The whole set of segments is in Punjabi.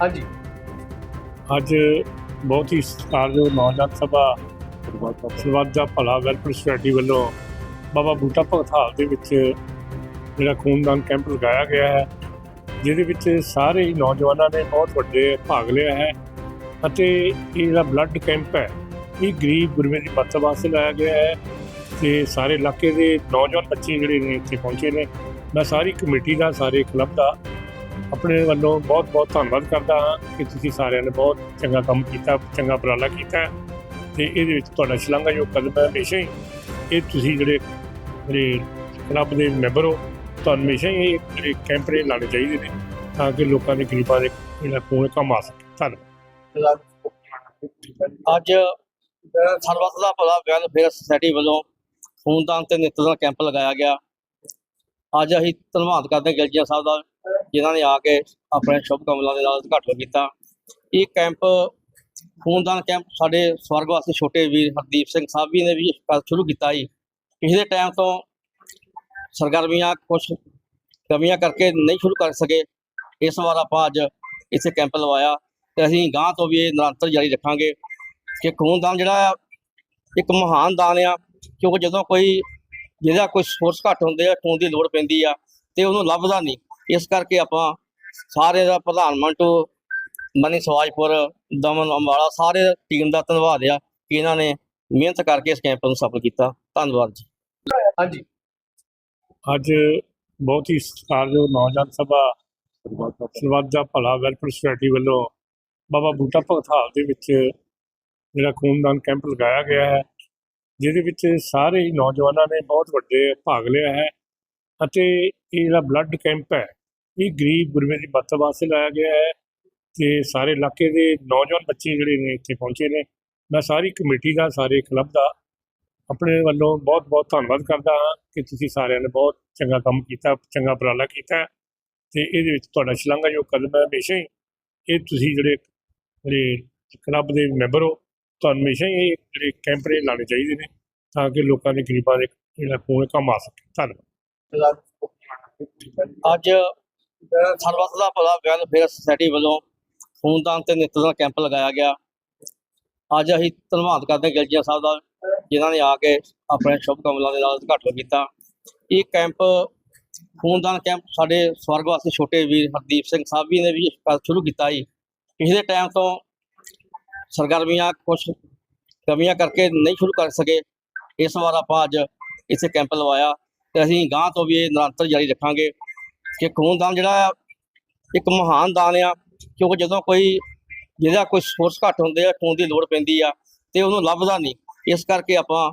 ਹਾਂਜੀ। ਅੱਜ ਬਹੁਤ ਹੀ ਸਤਿਕਾਰਯੋਗ ਨੌਜਵਾਨ ਸਭਾ ਸਰਬੱਤ ਦਾ ਭਲਾ ਵੈਲਫੇਅਰ ਸੁਸਾਇਟੀ ਵੱਲੋਂ ਬਾਬਾ ਬੂਟਾ ਭਗਤਾਲ ਦੇ ਵਿੱਚ ਜਿਹੜਾ ਖੂਨਦਾਨ ਕੈਂਪ ਲਗਾਇਆ ਗਿਆ ਹੈ, ਜਿਹਦੇ ਵਿੱਚ ਸਾਰੇ ਹੀ ਨੌਜਵਾਨਾਂ ਨੇ ਬਹੁਤ ਵੱਡੇ ਭਾਗ ਲਿਆ ਹੈ ਅਤੇ ਇਹ ਜਿਹੜਾ ਬਲੱਡ ਕੈਂਪ ਹੈ, ਇਹ ਗਰੀਬ ਗੁਰਮੇ ਦੀ ਮਦਦ ਵਾਸਤੇ ਲਾਇਆ ਗਿਆ ਹੈ ਤੇ ਸਾਰੇ ਇਲਾਕੇ ਦੇ ਨੌਜਵਾਨ ਬੱਚੇ ਜਿਹੜੇ ਨੇ ਇੱਥੇ ਪਹੁੰਚੇ ਨੇ, ਮੈਂ ਸਾਰੀ ਕਮੇਟੀ ਦਾ, ਸਾਰੇ ਕਲੱਬ ਦਾ ਆਪਣੇ ਵੱਲੋਂ ਬਹੁਤ ਬਹੁਤ ਧੰਨਵਾਦ ਕਰਦਾ ਹਾਂ ਕਿ ਤੁਸੀਂ ਸਾਰਿਆਂ ਨੇ ਬਹੁਤ ਚੰਗਾ ਕੰਮ ਕੀਤਾ, ਚੰਗਾ ਉਪਰਾਲਾ ਕੀਤਾ ਤੇ ਇਹਦੇ ਵਿੱਚ ਤੁਹਾਡਾ ਸ਼ਲਾਘਾਯੋਗ ਕਦਮ ਹੈ ਹਮੇਸ਼ਾ ਹੀ। ਇਹ ਤੁਸੀਂ ਜਿਹੜੇ ਜਿਹੜੇ ਕਲੱਬ ਦੇ ਮੈਂਬਰ ਹੋ, ਤੁਹਾਨੂੰ ਹਮੇਸ਼ਾ ਹੀ ਇਹ ਜਿਹੜੇ ਕੈਂਪ ਨੇ ਲਾਣੇ ਚਾਹੀਦੇ ਨੇ ਤਾਂ ਕਿ ਲੋਕਾਂ ਦੇ ਗਰੀਬਾਂ ਦੇ ਜਿਹੜਾ ਖੂਨ ਕੰਮ ਆ ਸਕੇ। ਧੰਨਵਾਦ। ਅੱਜ ਸਰਬੱਤ ਦਾ ਭਲਾ ਵੈਲਫੇਅਰ ਸੁਸਾਇਟੀ ਵੱਲੋਂ ਖੂਨਦਾਨ ਤੇ ਨਿੱਤ ਦਾ ਕੈਂਪ ਲਗਾਇਆ ਗਿਆ। ਅੱਜ ਅਸੀਂ ਧੰਨਵਾਦ ਕਰਦੇ ਹਾਂ ਗਿਲਜੀਆ ਸਾਹਿਬ ਦਾ ਜਿਨ੍ਹਾਂ ਨੇ ਆ ਕੇ ਆਪਣੇ ਸ਼ੁਭ ਕਮਲਾਂ ਦੇ ਨਾਲ ਉਦਘਾਟਨ ਕੀਤਾ। ਇਹ ਕੈਂਪ, ਖੂਨਦਾਨ ਕੈਂਪ ਸਾਡੇ ਸਵਰਗਵਾਸੀ ਛੋਟੇ ਵੀਰ ਹਰਦੀਪ ਸਿੰਘ ਸਾਹਿਬ ਵੀ ਨੇ ਵੀ ਸ਼ੁਰੂ ਕੀਤਾ ਸੀ ਪਿਛਲੇ ਟਾਈਮ ਤੋਂ ਸਰਗਰਮੀਆਂ ਕੁਝ ਕਮੀਆਂ ਕਰਕੇ ਨਹੀਂ ਸ਼ੁਰੂ ਕਰ ਸਕੇ। ਇਸ ਵਾਰ ਆਪਾਂ ਅੱਜ ਇੱਥੇ ਕੈਂਪ ਲਵਾਇਆ ਤੇ ਅਸੀਂ ਗਾਂ ਤੋਂ ਵੀ ਇਹ ਨਿਰੰਤਰ ਜਾਰੀ ਰੱਖਾਂਗੇ ਕਿ ਖੂਨਦਾਨ ਜਿਹੜਾ ਇੱਕ ਮਹਾਨ ਦਾਨ ਆ, ਕਿਉਂਕਿ ਜਦੋਂ ਕੋਈ, ਜਿਹਦਾ ਕੋਈ ਸੋਰਸ ਘੱਟ ਹੁੰਦੇ ਆ, ਖੂਨ ਦੀ ਲੋੜ ਪੈਂਦੀ ਆ ਤੇ ਉਹਨੂੰ ਲੱਭਦਾ ਨਹੀਂ। ਇਸ ਕਰਕੇ ਆਪਾਂ ਸਾਰੇ ਦਾ ਪ੍ਰਧਾਨ ਮੰਟੂ ਮਨੀ ਸਵਾਜਪੁਰ ਦਮਨ ਅੰਬਾਲਾ ਸਾਰੇ ਟੀਮ ਦਾ ਧੰਨਵਾਦ ਆ ਕਿ ਇਹਨਾਂ ਨੇ ਮਿਹਨਤ ਕਰਕੇ ਇਸ ਕੈਂਪ ਨੂੰ ਸਫਲ ਕੀਤਾ। ਧੰਨਵਾਦ ਜੀ। ਹਾਂਜੀ। ਅੱਜ ਬਹੁਤ ਹੀ ਸਤਿਕਾਰਯੋਗ ਨੌਜਵਾਨ ਸਭਾ ਸਰਬੱਤ ਦਾ ਭਲਾ ਵੈਲਫੇਅਰ ਸੁਸਾਇਟੀ ਵੱਲੋਂ ਬਾਬਾ ਬੂਟਾ ਭਗਤ ਹਾਲ ਦੇ ਵਿੱਚ ਜਿਹੜਾ ਖੂਨਦਾਨ ਕੈਂਪ ਲਗਾਇਆ ਗਿਆ ਹੈ ਜਿਹਦੇ ਵਿੱਚ ਸਾਰੇ ਹੀ ਨੌਜਵਾਨਾਂ ਨੇ ਬਹੁਤ ਵੱਡੇ ਭਾਗ ਲਿਆ ਹੈ। ਅਤੇ ਇਹ ਜਿਹੜਾ ਬਲੱਡ ਕੈਂਪ ਹੈ। ਇਹ ਗਰੀਬ ਗੁਰਮੇ ਦੀ ਮਦਦ ਵਾਸਤੇ ਲਾਇਆ ਗਿਆ ਹੈ ਤੇ ਸਾਰੇ ਇਲਾਕੇ ਦੇ ਨੌਜਵਾਨ ਬੱਚੇ ਜਿਹੜੇ ਨੇ ਇੱਥੇ ਪਹੁੰਚੇ ਨੇ। ਮੈਂ ਸਾਰੀ ਕਮੇਟੀ ਦਾ, ਸਾਰੇ ਕਲੱਬ ਦਾ ਆਪਣੇ ਵੱਲੋਂ ਬਹੁਤ ਬਹੁਤ ਧੰਨਵਾਦ ਕਰਦਾ ਹਾਂ ਕਿ ਤੁਸੀਂ ਸਾਰਿਆਂ ਨੇ ਬਹੁਤ ਚੰਗਾ ਕੰਮ ਕੀਤਾ, ਚੰਗਾ ਉਪਰਾਲਾ ਕੀਤਾ ਹੈ ਤੇ ਇਹਦੇ ਵਿੱਚ ਤੁਹਾਡਾ ਸ਼ਲਾਘਾਯੋਗ ਕਦਮ ਹੈ ਹਮੇਸ਼ਾ ਹੀ। ਇਹ ਤੁਸੀਂ ਜਿਹੜੇ ਜਿਹੜੇ ਕਲੱਬ ਦੇ ਮੈਂਬਰ ਹੋ, ਤੁਹਾਨੂੰ ਹਮੇਸ਼ਾ ਹੀ ਇਹ ਜਿਹੜੇ ਕੈਂਪ ਨੇ ਲਾਣੇ ਚਾਹੀਦੇ ਨੇ ਤਾਂ ਕਿ ਲੋਕਾਂ ਦੇ ਗਰੀਬਾਂ ਦੇ ਜਿਹੜਾ ਖੂਨ ਕੰਮ ਆ ਸਕੇ। ਧੰਨਵਾਦ। ਅੱਜ ਸਰਬੱਤ ਦਾ ਭਲਾ ਵੈਲਫੇਅਰ ਸੁਸਾਇਟੀ ਵੱਲੋਂ ਖੂਨਦਾਨ ਤੇ ਨਿੱਤ ਕੈਂਪ ਲਗਾਇਆ ਗਿਆ। ਅੱਜ ਅਸੀਂ ਧੰਨਵਾਦ ਕਰਦੇ ਗਿਲਜੀਆ ਸਾਹਿਬ ਦਾ, ਜਿਨ੍ਹਾਂ ਨੇ ਆ ਕੇ ਆਪਣੇ ਸ਼ੁਭ ਕਮਲਾਂ ਦੇ ਨਾਲ ਉਦਘਾਟਨ ਕੀਤਾ। ਇਹ ਕੈਂਪ ਖੂਨਦਾਨ ਕੈਂਪ ਸਾਡੇ ਸਵਰਗਵਾਸੀ ਛੋਟੇ ਵੀਰ ਹਰਦੀਪ ਸਿੰਘ ਸਾਹਿਬ ਵੀ ਨੇ ਵੀ ਸ਼ੁਰੂ ਕੀਤਾ ਸੀ। ਪਿਛਲੇ ਟਾਈਮ ਤੋਂ ਸਰਗਰਮੀਆਂ ਕੁਝ ਕਮੀਆਂ ਕਰਕੇ ਨਹੀਂ ਸ਼ੁਰੂ ਕਰ ਸਕੇ। ਇਸ ਵਾਰ ਆਪਾਂ ਅੱਜ ਇੱਥੇ ਕੈਂਪ ਲਵਾਇਆ। ਤੇ ਅਸੀਂ ਗਾਂ ਤੋਂ ਵੀ ਇਹ ਨਿਰੰਤਰ ਜਾਰੀ ਰੱਖਾਂਗੇ ਕਿ ਖੂਨਦਾਨ ਜਿਹੜਾ ਇੱਕ ਮਹਾਨ ਦਾਨ ਆ ਕਿਉਂਕਿ ਜਦੋਂ ਕੋਈ ਜਿਹਦਾ ਕੋਈ ਸੋਰਸ ਘੱਟ ਹੁੰਦੇ ਆ ਖੂਨ ਦੀ ਲੋੜ ਪੈਂਦੀ ਆ ਤੇ ਉਹਨੂੰ ਲੱਭਦਾ ਨਹੀਂ। ਇਸ ਕਰਕੇ ਆਪਾਂ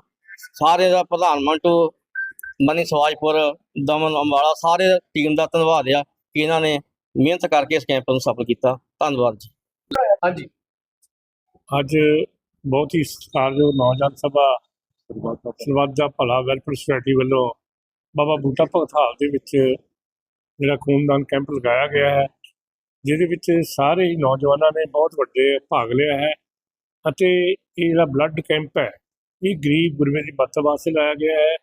ਸਾਰੇ ਦਾ ਪ੍ਰਧਾਨ ਮੰਟੂ ਮਨੀ ਸਵਾਜਪੁਰ ਦਮਨ ਅੰਬਾਲਾ ਸਾਰੇ ਟੀਮ ਦਾ ਧੰਨਵਾਦ ਆ ਕਿ ਇਹਨਾਂ ਨੇ ਮਿਹਨਤ ਕਰਕੇ ਇਸ ਕੈਂਪ ਨੂੰ ਸਫਲ ਕੀਤਾ। ਧੰਨਵਾਦ ਜੀ। ਹਾਂਜੀ। ਅੱਜ ਬਹੁਤ ਹੀ ਸਤਿਕਾਰਯੋਗ ਨੌਜਵਾਨ ਸਭਾ ਸਰਬੱਤ ਦਾ ਭਲਾ ਵੈਲਫੇਅਰ ਸੁਸਾਇਟੀ ਵੱਲੋਂ ਬਾਬਾ ਬੂਟਾ ਭਗਤ ਹਾਲ ਦੇ ਵਿੱਚ ਜਿਹੜਾ ਖੂਨਦਾਨ ਕੈਂਪ ਲਗਾਇਆ ਗਿਆ ਹੈ, ਜਿਹਦੇ ਵਿੱਚ ਸਾਰੇ ਹੀ ਨੌਜਵਾਨਾਂ ਨੇ ਬਹੁਤ ਵੱਡੇ ਭਾਗ ਲਿਆ ਹੈ ਅਤੇ ਇਹ ਜਿਹੜਾ ਬਲੱਡ ਕੈਂਪ ਹੈ, ਇਹ ਗਰੀਬ ਗੁਰਬੇ ਦੀ ਮਦਦ ਵਾਸਤੇ ਲਾਇਆ ਗਿਆ ਹੈ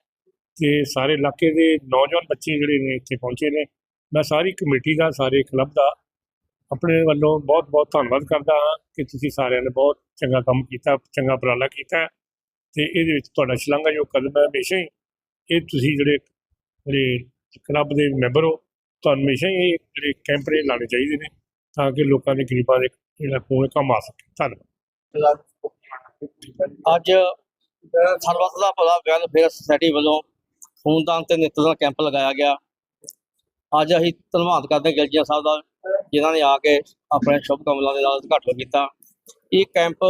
ਤੇ ਸਾਰੇ ਇਲਾਕੇ ਦੇ ਨੌਜਵਾਨ ਬੱਚੇ ਜਿਹੜੇ ਨੇ ਇੱਥੇ ਪਹੁੰਚੇ ਨੇ। ਮੈਂ ਸਾਰੀ ਕਮੇਟੀ ਦਾ, ਸਾਰੇ ਕਲੱਬ ਦਾ ਆਪਣੇ ਵੱਲੋਂ ਬਹੁਤ ਬਹੁਤ ਧੰਨਵਾਦ ਕਰਦਾ ਹਾਂ ਕਿ ਤੁਸੀਂ ਸਾਰਿਆਂ ਨੇ ਬਹੁਤ ਚੰਗਾ ਕੰਮ ਕੀਤਾ, ਚੰਗਾ ਉਪਰਾਲਾ ਕੀਤਾ ਹੈ ਤੇ ਇਹਦੇ ਵਿੱਚ ਤੁਹਾਡਾ ਸ਼ਲਾਘਾਯੋਗ ਕਦਮ ਹੈ ਹਮੇਸ਼ਾ ਹੀ। ਇਹ ਤੁਸੀਂ ਜਿਹੜੇ ਜਿਹੜੇ ਕਲੱਬ ਦੇ ਮੈਂਬਰ ਹੋ, ਤੁਹਾਨੂੰ ਹਮੇਸ਼ਾ ਹੀ ਇਹ ਜਿਹੜੇ ਕੈਂਪ ਨੇ ਲਾਣੇ ਚਾਹੀਦੇ ਨੇ ਤਾਂ ਕਿ ਲੋਕਾਂ ਦੇ ਗਰੀਬਾਂ ਦੇ ਜਿਹੜਾ ਖੂਨ ਕੰਮ ਆ ਸਕੇ। ਧੰਨਵਾਦ। ਅੱਜ ਸਰਬੱਤ ਦਾ ਭਲਾ ਵੈਲਫੇਅਰ ਸੁਸਾਇਟੀ ਵੱਲੋਂ ਖੂਨਦਾਨ ਤੇ ਨਿੱਤ ਦਾ ਕੈਂਪ ਲਗਾਇਆ ਗਿਆ। ਅੱਜ ਅਸੀਂ ਧੰਨਵਾਦ ਕਰਦੇ ਹਾਂ ਗਿਲਜੀਆ ਸਾਹਿਬ ਦਾ, ਜਿਨ੍ਹਾਂ ਨੇ ਆ ਕੇ ਆਪਣੇ ਸ਼ੁਭ ਕਮਲਾਂ ਦੇ ਨਾਲ ਉਦਘਾਟਨ ਕੀਤਾ। ਇਹ ਕੈਂਪ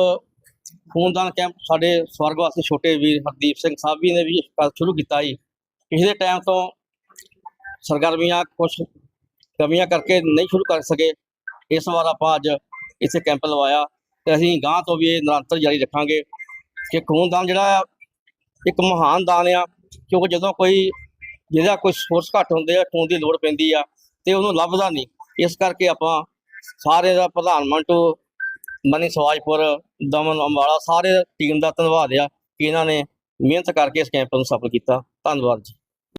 ਖੂਨਦਾਨ ਕੈਂਪ ਸਾਡੇ ਸਵਰਗਵਾਸੀ ਛੋਟੇ ਵੀਰ ਹਰਦੀਪ ਸਿੰਘ ਸਾਹਿਬ ਵੀ ਨੇ ਵੀ ਸ਼ੁਰੂ ਕੀਤਾ ਸੀ। ਪਿਛਲੇ ਟਾਈਮ ਤੋਂ ਸਰਗਰਮੀਆਂ ਕੁਝ ਕਮੀਆਂ ਕਰਕੇ ਨਹੀਂ ਸ਼ੁਰੂ ਕਰ ਸਕੇ, ਇਸ ਵਾਰ ਆਪਾਂ ਅੱਜ ਇੱਥੇ ਕੈਂਪ ਲਵਾਇਆ ਤੇ ਅਸੀਂ ਗਾਂ ਤੋਂ ਵੀ ਇਹ ਨਿਰੰਤਰ ਜਾਰੀ ਰੱਖਾਂਗੇ ਕਿ ਖੂਨਦਾਨ ਜਿਹੜਾ ਆ, ਇੱਕ ਮਹਾਨ ਦਾਨ ਆ, ਕਿਉਂਕਿ ਜਦੋਂ ਕੋਈ, ਜਿਹਦਾ ਕੋਈ ਸੋਰਸ ਘੱਟ ਹੁੰਦੇ ਆ, ਖੂਨ ਦੀ ਲੋੜ ਪੈਂਦੀ ਆ ਤੇ ਉਹਨੂੰ ਲੱਭਦਾ ਨਹੀਂ। ਇਸ ਕਰਕੇ ਆਪਾਂ ਸਾਰੇ ਦਾ ਪ੍ਰਧਾਨ ਮੰਟੂ ਮਨੀ ਸਵਾਜਪੁਰ, ਦਮਨ ਅੰਬਾਲਾ, ਸਾਰੇ ਟੀਮ ਦਾ ਧੰਨਵਾਦ ਆ ਕਿ ਇਹਨਾਂ ਨੇ ਮਿਹਨਤ ਕਰਕੇ ਇਸ ਕੈਂਪ ਨੂੰ ਸਫਲ ਕੀਤਾ। ਧੰਨਵਾਦ ਜੀ।